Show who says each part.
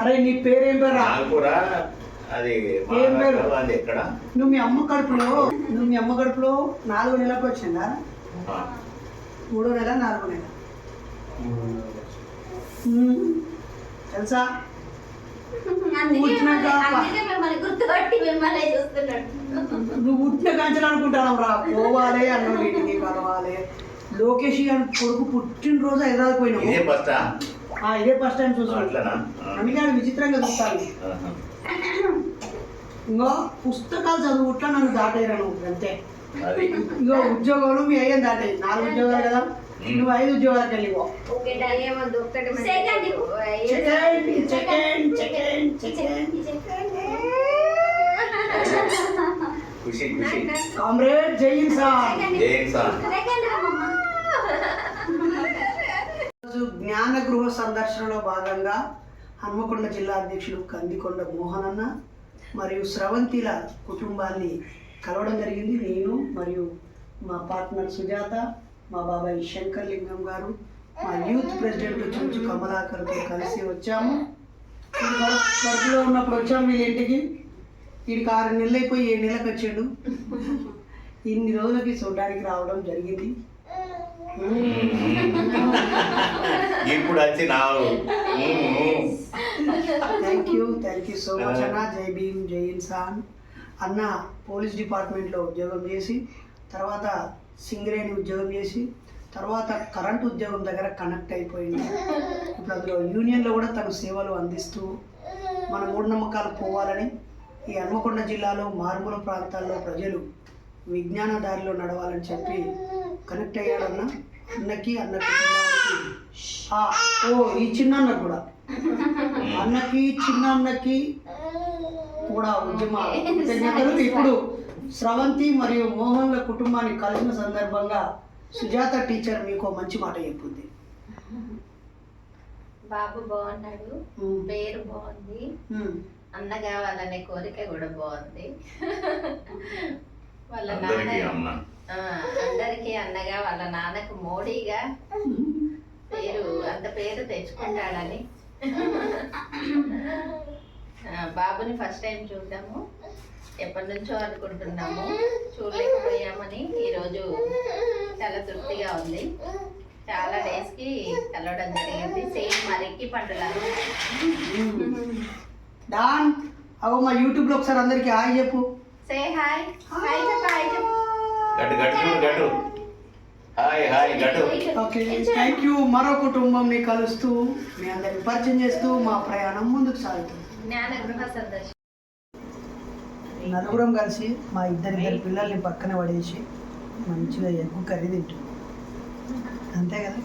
Speaker 1: అరే నీ పేరేం పేరా
Speaker 2: నాగపుర అది మా
Speaker 1: ఏం పేరు?
Speaker 2: హైదరాబాద్ ఎక్కడ?
Speaker 1: నువ్వు మీ అమ్మ కడుపులో నువ్వు మీ అమ్మ కడుపులో నాలుగు నెలలకు వచ్చిందా? మూడో నెల నాలుగో నెల. తెలుసా? నువ్వు పుట్టిన కాంచెలు అనుకుంటాను రా. పోవాలి అన్నోళ్ళు ఇంటికి కలవాలి. లోకేష్ గారి కొడుకు పుట్టినరోజు హైదరాబాద్ ఆ, ఇదే ఫస్ట్ టైం చూసాను. అందుకే విచిత్రంగా చూస్తాను. ఇంకో పుస్తకాలు చదువుట్లా నన్ను దాటేరా నువ్వు అంతే ఇంకో ఉద్యోగాలు మీ అయ్యని దాటేది నాలుగు ఉద్యోగాలు కదా? నువ్వు ఐదు ఉద్యోగాలకు వెళ్ళిపో.
Speaker 3: ఓకే డన్ ఏమొద్దు ఒక్కటి మంచిగా
Speaker 1: జ్ఞానగృహ జ్ఞాన గృహ సందర్శనలో భాగంగా హన్మకొండ జిల్లా అధ్యక్షులు కందికొండ మోహనన్న మరియు స్రవంతిల కుటుంబాన్ని కలవడం జరిగింది. నేను మరియు మా పార్ట్నర్ సుజాత మా బాబాయ్ శంకర్ లింగం గారు మా యూత్ ప్రెసిడెంట్ చుంచు కమలాకర్తో కలిసి వచ్చాము. వీడు కడుపులో ఉన్నప్పుడు వచ్చాము వీళ్ళ ఇంటికి. వీడికి ఆరు నెలలు అయిపోయి ఏడు నెలలకు వచ్చాడు. ఇన్ని రోజులకి చూడడానికి రావడం జరిగింది.
Speaker 2: ఇప్పుడు వచ్చి నావు
Speaker 1: thank you thank you so much అన్న. జై భీమ్ జై ఇన్సాన్. అన్న పోలీస్ డిపార్ట్మెంట్లో ఉద్యోగం చేసి తర్వాత సింగరేణి ఉద్యోగం చేసి తర్వాత కరెంట్ ఉద్యోగం దగ్గర కనెక్ట్ అయిపోయింది. ఇప్పుడు అందులో యూనియన్లో కూడా తన సేవలు అందిస్తూ మన మూఢనమ్మకాలు పోవాలని ఈ హన్మకొండ జిల్లాలో మారుమూల ప్రాంతాల్లో ప్రజలు విజ్ఞాన దారిలో నడవాలని చెప్పి కనెక్ట్ అయ్యాడన్న? అన్నకి అన్న ఓ ఈ చిన్న అన్న కూడా. అన్నకి చిన్న అన్నకి కూడా ఉద్యమ కృతజ్ఞతలు. ఇప్పుడు స్రవంతి మరియు మోహన్ల కుటుంబాన్ని కలిసిన సందర్భంగా సుజాత టీచర్ మీకు మంచి మాట చెప్పుద్ది
Speaker 3: బాబు బాగున్నాడు. పేరు బాగుంది. అన్న కావాలనే కోరిక కూడా బాగుంది.
Speaker 2: అందరికీ
Speaker 3: ఆ, అందరికీ అన్నగా వాళ్ళ నాన్నకు మోడీగా పేరు అంత పేరు తెచ్చుకుంటాడని. బాబుని ఫస్ట్ టైం చూద్దాము. ఎప్పటి నుంచో అనుకుంటున్నాము. చూడలేకపోయామని ఈరోజు చాలా తృప్తిగా ఉంది. చాలా డేస్కి కలవడం జరిగింది. సేమ్ మరికి పండులాగా.
Speaker 1: ఉమ్. డాన్ అగో మా యూట్యూబ్లో ఒకసారి అందరికీ హాయ్ చెప్పు.
Speaker 3: సే హాయ్ హాయ్ చెప్పు హాయ్ చెప్పు
Speaker 2: గట్టు గట్టు చూడు గట్టు. హాయ్ హాయ్ గట్టు.
Speaker 1: ఓకే థ్యాంక్ యూ మరో కుటుంబంని కలుస్తూ మీ అందరికి పరిచయం చేస్తూ మా ప్రయాణం ముందుకు సాగుతుంది.
Speaker 3: జ్ఞాన గృహ సందర్శన
Speaker 1: నలుగురం కలిసి మా ఇద్దరిద్దరు పిల్లల్ని పక్కన పడేసి మంచిగా ఎగ్గు కర్రీ తింటాం. అంతే కదా.